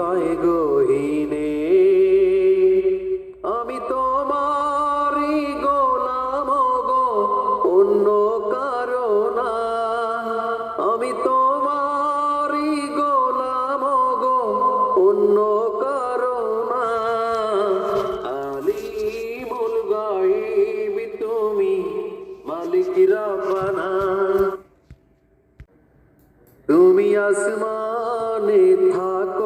হৃদয় গহীনে আমি তোমারি গোলাম গো, অন্য কারণা আমি তোমারি গোলাম গো, অন্য কারণা আলিমুল গাইব তুমি, মালিক রাব্বানা। তুমি আসমানে থাক